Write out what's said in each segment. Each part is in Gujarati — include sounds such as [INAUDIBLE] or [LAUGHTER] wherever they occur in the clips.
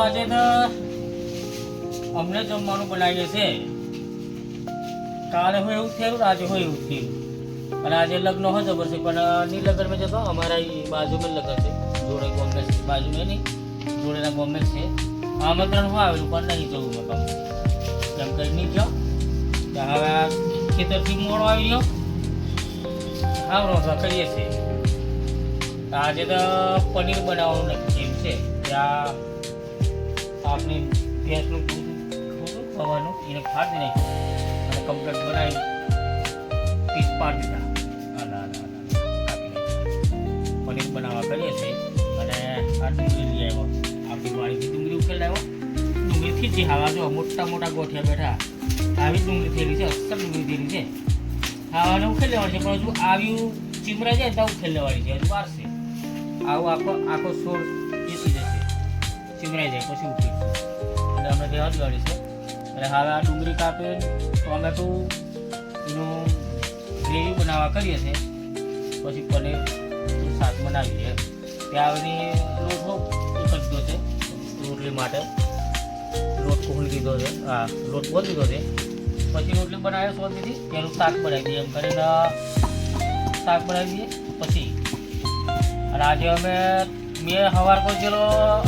આજે તો અમને જમવાનું બનાવીએ છે. કાલે હોય એવું થયું આજે હોય એવું થયું અને આજે લગ્ન હોય જબર છે, પણ ની લગ્ન મેં જતો અમારા બાજુમાં લગ્ન છે. જોડે ગોમેન્ટ છે. બાજુમાં નહીં, જોડેના ગોમેન્ટ છે. આમંત્રણ હું આવેલું, પણ નહીં જવું મેં કહું એમ કરી નહીં જાઓ હવે ખેતરથી મોડો આવી ગયો. હા રોસા કરીએ છીએ. આજે તો પનીર બનાવવાનું નક્કી છે. ત્યાં આપણે ભેંસનું દૂધ ખાવાનું એને ફાડી નાખ્યું. અને કમ્પ્લેટ બનાવી પીસ પાડી દીધા. પનીર બનાવવા કરીએ છીએ. અને આ ડુંગળી લઈ આવ્યો. આપણી વાડીથી ડુંગળી ઉકેલ આવ્યો ડુંગળીથી જ હાવા જો, મોટા મોટા ગોઠિયા બેઠા. આવી ડુંગળી થયેલી છે અસર ડુંગળી થયેલી છે. હાવાને ઉકેલ લેવાની છે, પણ હજુ આવ્યું ચીમરા જાય તો ઉકેલ લેવાની છે, હજુ વારસે આવો આખો આખો જશે ચીમરાઈ જાય, પછી ઉઠી એટલે અમે રહેવા દેવાની છે. એટલે હવે આ ડુંગળી કાપી, ટોમેટું, એનું ગ્રેવી બનાવવા કરીએ છીએ પછી પનીર શાક બનાવીએ ત્યાંની લોટનો એક જ છે, રોટલી માટે. લોટ કોહળી દીધો છે? હા લોટ બોલ દીધો છે? પછી રોટલી બનાવે દીધી તેનું શાક બનાવી દઈએ. એમ કરીને શાક બનાવી દઈએ, પછી. અને આજે અમે મેં હવાર કોઈ ગયેલો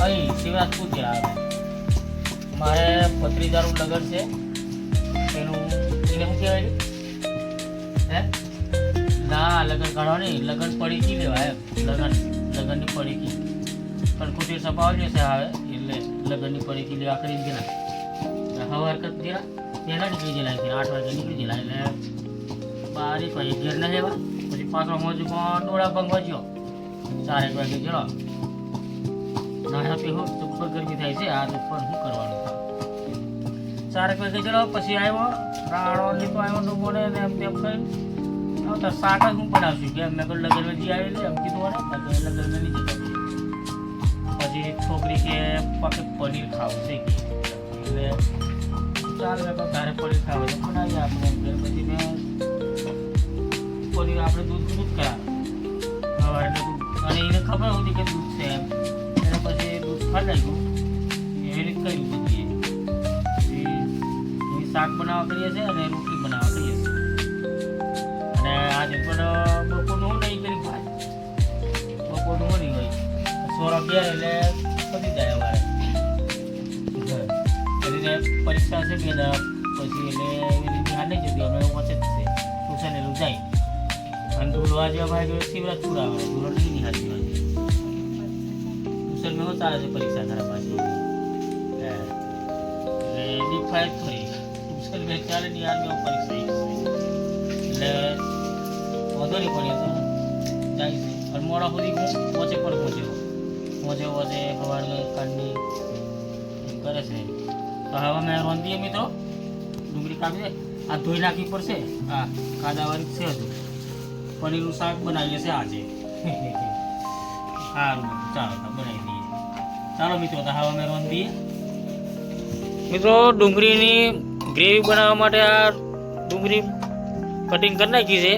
અહીં શિવરાજપુર છે આવે મારે ભત્રીજાનું લગ્ન છે. એનું એને શું કહેવાય હે? ના, લગ્ન કાઢવાની. લગ્ન પડી ગઈ લેવાય એમ. લગ્ન, લગ્નની પડી ગઈ કણકુટી કુટીર સપાવી જશે આવે, એટલે લગ્નની પડી ગઈ લેવા કરી ગયેલા. સવાર કર ગયેલા. પહેલાં નીકળી ગયેલા કે આઠ વાગે નીકળી ગયેલા. એટલે બારી પછી ઘેર ના લેવા પછી પાછો મોજું પણ ડોળા ભંગવા ગયો ચારેક વાગે ગયેલો ના પી હો જબ્બર ગરમી થાય છે આ ઉપર શું કરવાનું ચારેક વાગે ચલો, પછી આવ્યો રાડો લીધો આવ્યો ડૂબો ને એમ તેમ કઈ આવતા શાક જ હું બનાવશું, કે મેં કહ્યું લગ્ન જી આવેલી, એમ કીધું ને તો લગ્ન મેં નહીં જતા. પછી છોકરી કે પાકે પનીર ખાવું છે. એટલે ચાલ તારે પનીર ખાવું છે બનાવીએ આપણે પછી મેં પનીર આપણે દૂધ દૂધ કરાવે. સવારે અને એને ખબર હતી કે દૂધ છે એમ. નાખ્યું એવી રીતે કર્યું બધી પછી એની શાક બનાવવા કરીએ છીએ અને રોટલી બનાવવા કરીએ છીએ. અને આજે પણ બપોરનું હું નહીં કરી ભાઈ બપોરનું નહીં હોય. સોરો અગિયાર એટલે પતી જાય અમારે. એટલે પરીક્ષા છે બે દાડા પછી એટલે એવી રીતે હાલ જતી અમે વચ્ચે જ છે. ટ્યુશન એટલું જાય. અને ધૂળવા જેવા ભાઈ શિવરાજ શિવરાજપુર આવે ધૂળો નહીં નિહાળી ટ્યુશન ચાલે છે પરીક્ષા ખરા પાછી. એટલે એની ફાઇટ ખરી મુશ્કેલ બે ચાલે ની આર્મી પરીક્ષા એટલે વધુ નહીં પડે તો જાય છે. અને મોડા સુધી હું પહોંચે પણ પહોંચ્યો પહોંચે પહોંચે સવાર કાઢની કરે છે. તો હવે મેં રોંધીએ મિત્રો. ડુંગળી કાપી આ ધોઈ નાખવી પડશે. હા કાદાવાળી છે હજુ. પનીરનું શાક બનાવીએ છે આજે. [LAUGHS] સારું ચાલો બનાવી દઈએ. ચાલો મિત્રો હવે અમે રોંધીએ. મિત્રો, ડુંગળીની ગ્રેવી બનાવવા માટે આ ડુંગળી કટિંગ કરી નાખી છે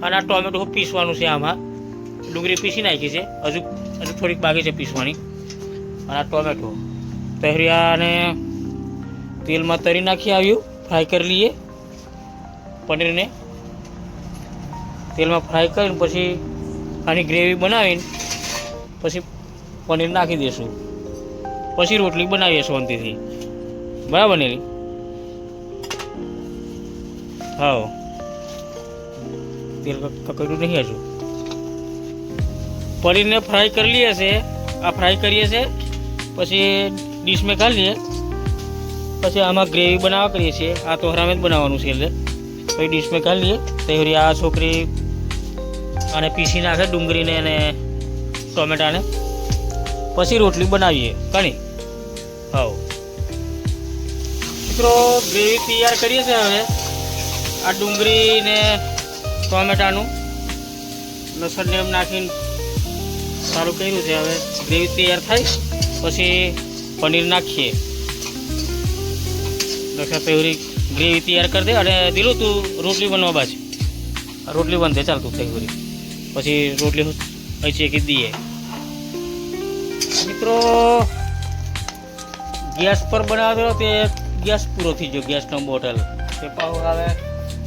અને આ ટોમેટો પીસવાનું છે આમાં. ડુંગળી પીસી નાખી છે. હજુ હજુ થોડીક બાકી છે પીસવાની. અને આ ટોમેટો તહેરિયાને તેલમાં તરી નાખી આવ્યું. ફ્રાય કરી લઈએ પનીરને. તેલમાં ફ્રાય કરીને પછી આની ગ્રેવી બનાવીને પછી પનીર નાખી દઈશું પછી રોટલી બનાવીએ શાંતિથી. બરાબર ને હા તેલ કકડ્યું નહીં હજુ. પનીરને ફ્રાય કરી લઈએ છે. આ ફ્રાય કરીએ છે. પછી ડીશમાં કાઢી લઈએ. પછી આમાં ગ્રેવી બનાવવા કરીએ છીએ. આ તો હરામે જ બનાવવાનું છે એટલે. પછી ડીશમાં કાઢી લઈએ. તૈયારી આ છોકરી આને પીસી નાખે ડુંગળીને અને ટોમેટાને. પછી રોટલી બનાવીએ. કણી હવ. મિત્રો, ગ્રેવી તૈયાર કરીએ છીએ હવે. આ ડુંગળી ને ટોમેટાનું. લસણને એમ નાખીને સારું કર્યું છે હવે. ગ્રેવી તૈયાર થાય પછી પનીર નાખીએ. દક્ષા તહેરી ગ્રેવી તૈયાર કરી દે અને દિલું, તું રોટલી બનવા બાજ. રોટલી બનશે ચાલ તું તહેરી પછી રોટલી અહીં ચેકી દઈએ. મિત્રો, ગેસ પર બનાવેલો તે ગેસ પૂરો થઈ ગયો, ગેસનો બોટલ. તે પાછું હવે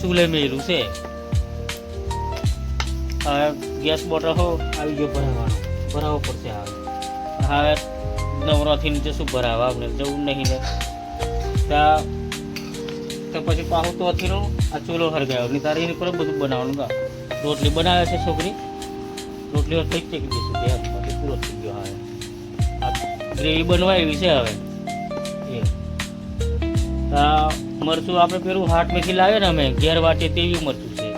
ચૂલે મેલું છે? હવે ગેસ બોટલ હો, આવી ગયો ભરાવાનો. ભરાવો પડશે હવે. હવે નવરાથી નીચે શું ભરાવા આપણે, જવું નહીં ને. ત્યાં તો પછી પાહું તો અથીનો આ ચૂલો હરગાયો. એની તારે એની પર બધું બનાવવાનું રોટલી બનાવે છે છોકરી? રોટલી થઈ ચેકી દઈશું ગેસ પછી પૂરો થઈ ગ્રેવી બનવા એવી છે હવે. એ. મરચું આપણે પેલું હાટમેથી લાવે ને અમે, ઘેર વાટે તેવી મરચું છે.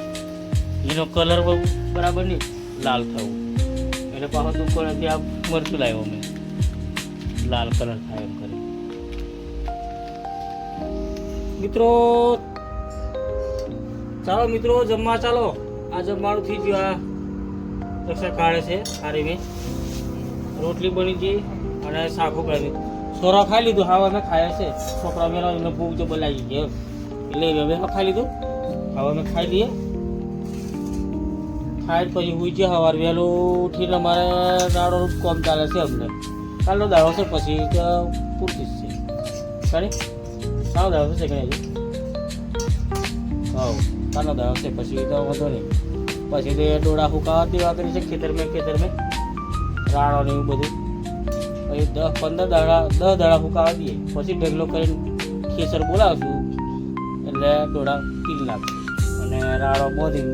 એનો કલર બરાબર નહીં, લાલ થવું. એટલે પાછું દુકાનેથી આ મરચું લાવ્યો અમે. લાલ કલર થાય એમ કરી મિત્રો, ચાલો મિત્રો, જમવા ચાલો. આ જમવાનું થઈ ગયું આ. કાઢે છે સારી રોટલી બની ગઈ. અને શાકો કરી છોરા ખાઈ લીધું હવે અમે ખાયા છે. છોકરા મેળો, એમને ભૂખ તો બોલાવી ગયો એટલે અમે ખાઈ લીધું. હવે અમે ખાઈ લઈએ. ખાઈ પછી હુઈ ગયા, સવાર વહેલું ઉઠીને અમારે દાડો કોમ ચાલે છે અમને. કાલનો દાડો છે, પછી તો પૂરતી છે. સારી સાવ દાડો છે કઈ? હવ, કાલનો દાડો છે, પછી તો વાંધો નહીં. પછી તે ડોળા ફૂકાવા દેવા કરી છે ખેતર મેં ખેતર મેં રાણો ને એવું બધું. પછી દસ પંદર દાડા દસ દાડા ફૂંકાવા દઈએ પછી ઢગલો કરીને ખેસર બોલાવશું. એટલે ડોળા પીલ નાખશું અને રાડો બોધીને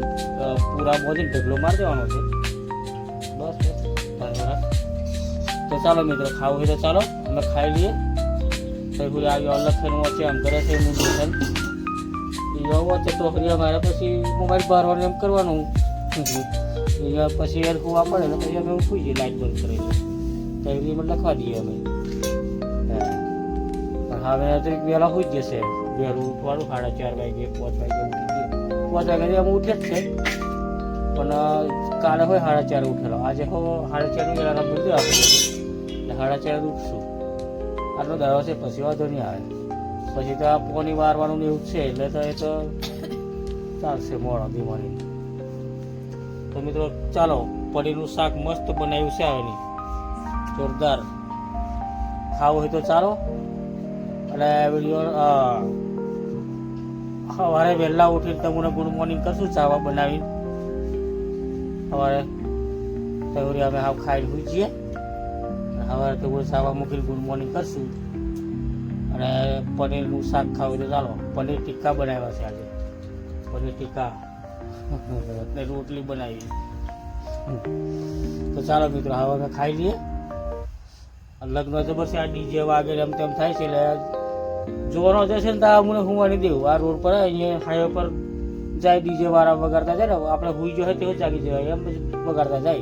પૂરા બોધીને ઢગલો મારી દેવાનો છે. બસ બસ. તો ચાલો મિત્રો, ખાવું હોય તો ચાલો. અમે ખાઈ લઈએ. પછી પૂરી આવી અલગ થઈને વચ્ચે આમ કરે છે એનું દુકાન એ વચ્ચે ટોકરી અમારે પછી મોબાઈલ બહારવાનું એમ કરવાનું. પછી એર ખુવા પડે ને પછી અમે જઈએ, લાઈટ બંધ કરી એમાં લખવા દઈએ અમે. પણ હવે તો વહેલા સુઈ જશે. વહેલું ઉઠવાનું, સાડા ચાર વાગે, પાંચ વાગે પાંચ વાગે અમે ઉઠે જ છે. પણ કાલે હોય સાડા ચાર ઉઠેલો. આજે હો, સાડા ચારનું એલાર્મ બધું આપણે એટલે સાડા ચાર ઉઠશું. આટલો દાડો છે, પછી વાંધો નહીં આવે. પછી તો આ પોની મારવાનું એવું છે, એટલે તો એ તો ચાલશે મોડો બીમારી તો મિત્રો, ચાલો પડીનું શાક મસ્ત બનાવ્યું છે આવે નહીં જોરદાર ખાવું હોય તો ચાલો. અને વીડિયો સવારે વહેલા ઉઠીને તમને ગુડ મોર્નિંગ કરશું, ચાવા બનાવી સવારે તૈયારી અમે હાવ ખાઈને હોઈ જઈએ સવારે તો ચાવા મૂકીને ગુડ મોર્નિંગ કરશું. અને પનીરનું શાક ખાવું તો ચાલો. પનીર ટીક્કા બનાવ્યા છે આજે. પનીર ટીક્કા. [LAUGHS] રોટલી બનાવી તો ચાલો મિત્રો, હવે અમે ખાઈ લઈએ. લગ્ન તો બસ આ ડીજે વાગે એમ તેમ થાય છે એટલે જોવાનો જશે ને તો અમને હુવાની દેવું. આ રોડ પર અહીંયા હાઈવે પર જાય, ડીજે વાળા વગાડતા જાય ને, આપણે હુઈ જો તેવો જાગી જવાય, એમ વગાડતા જાય.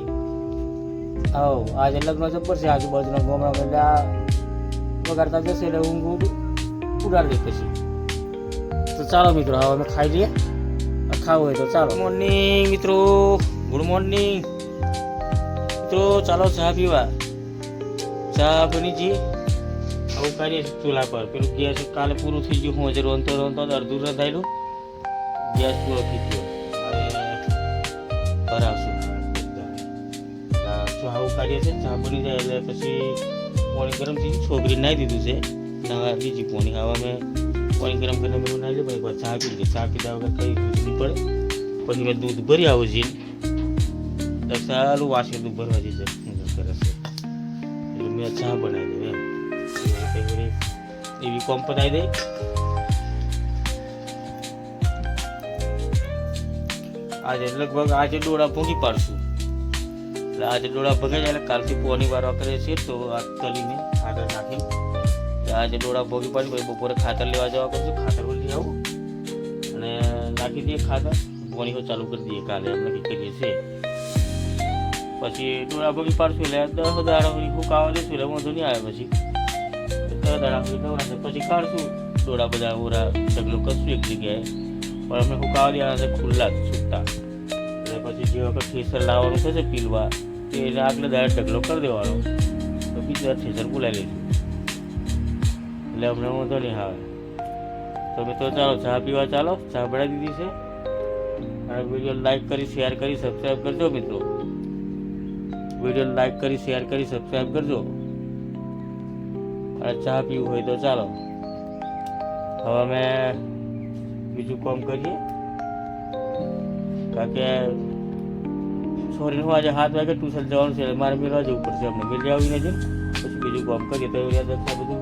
હવ આજે લગ્ન જબ્બર છે, આજુબાજુના ગામડા આ વગાડતા જશે એટલે ઊંઘ ઉડ- ઉડાડી દે પછી. તો ચાલો મિત્રો, હવે અમે ખાઈ લઈએ. ખાવું હોય તો ચાલો. મોર્નિંગ મિત્રો. ગુડ મોર્નિંગ મિત્રો, ચાલો ચા પીવા. ચા બની જઈએ આવું કરીએ ચૂલા પર. પેલું ગેસ કાલે પૂરું થઈ ગયું, હું હજુ રોનતો રોનતો અડધું રંધાયેલું ગેસ પૂરો થઈ ગયો. ભરાવશું ચા આવું કરીએ છીએ. ચા બની જાય એટલે પછી પાણી ગરમ થઈ ગયું. છોકરી નાહી દીધું છે. નવા બીજી પાણી. હવે અમે પાણી ગરમ કરીને મેં નાહી લીધું પછી ચા પી લીધી ચા પીધા વગર કઈ નહીં પડે. પછી મેં દૂધ ભરી આવું તો સારું વાસી દૂધ ભરવા છે. મેં ચા બનાવી દઉં એમ. એવી કોમ પતાવી દઈ આજે લગભગ આજે ડોળા ભોગી પાડશું. એટલે આજે ડોળા ભગાઈ જાય એટલે કાલથી પોની વાર વાપરીએ છીએ તો આ તલીને ખાતર નાખી આજે ડોળા ભોગી પાડી પછી બપોરે ખાતર લેવા જવા કરશું, ખાતર લઈ આવું. અને નાખી દઈએ ખાતર. પોની હો ચાલુ કરી દઈએ કાલે, એમ નક્કી કરીએ છીએ. પછી ડોળા ભોગી પાડશું એટલે દસ દાડા સુધી ફૂકાવા દેશું એટલે વાંધો નહીં આવે પછી. દસ દાડા સુધી નવરાશે પછી કાઢશું. ડોળા બધા ઓરા ઢગલો કરશું એક જગ્યાએ. પણ અમે ફૂકાવા દેવાના છે ખુલ્લા જ છૂટા. એટલે પછી જે વખત ઠેસર લાવવાનું થશે પીલવા, તે એને આગલે દાડે ઢગલો કરી દેવાનો. તો બીજા ઠેસર બોલાવી લઈશું. એટલે અમને વાંધો નહીં આવે. તો મિત્રો ચાલો, ચા પીવા ચાલો. ચા બનાવી દીધી છે. અને વીડિયો લાઈક કરી, શેર કરી, સબસ્ક્રાઈબ કરજો મિત્રો. વીડિયો લાઈક કરી શેર કરી સબસ્ક્રાઈબ કરજો. અને ચા પીવું હોય તો ચાલો. હવે અમે બીજું કામ કરીએ. કારણ કે સોરી, હું આજે સાત વાગે ટ્યુશન જવાનું છે, એટલે મારે મેળવા જવું પડશે અમને મેળવી આવી નથી પછી બીજું કામ કરીએ. તો યાદ રાખતા બધું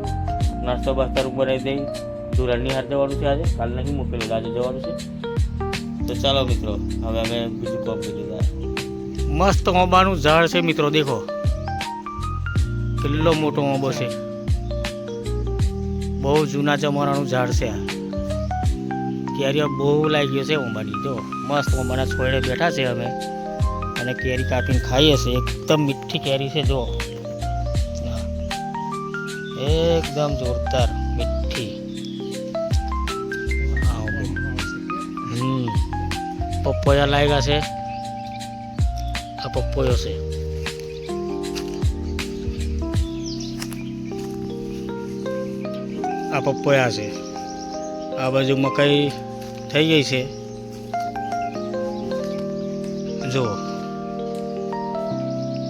નાસ્તો બાસ્તા બનાવી દઈ. ધોરણની હાથ જવાનું છે આજે. કાલ નહીં મૂકેલું આજે જવાનું છે. તો ચાલો મિત્રો, હવે અમે બીજું કામ કરીએ. મસ્ત ઓંબાનું ઝાડ છે મિત્રો, દેખો. કેટલો મોટો ઓંબો છે. બહુ જૂના જમાનાનું ઝાડ છે આ. કેરીઓ બહુ લાગી ગયો છે ઓંબાની, જો. મસ્ત ઓંબાના છોડે બેઠા છે અમે. અને કેરી કાપીને ખાઈએ છીએ. એકદમ મીઠી કેરી છે, જો. એકદમ જોરદાર, મીઠી. પપૈયા લાગ્યા છે. આ પપૈયો છે આ છે આ બાજુ મકાઈ થઈ ગઈ છે? જો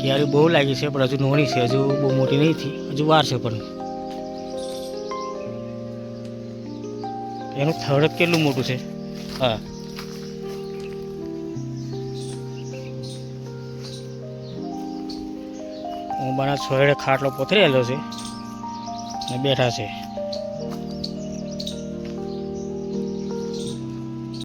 ક્યારે બહુ લાગી છે, પણ હજુ નોની છે. હજુ બહુ મોટી નહીં થઈ. હજુ વાર છે પણ. એનું થડ કેટલું મોટું છે? હા. મારા છોડે ખાટલો પથરેલો છે ને બેઠા છે.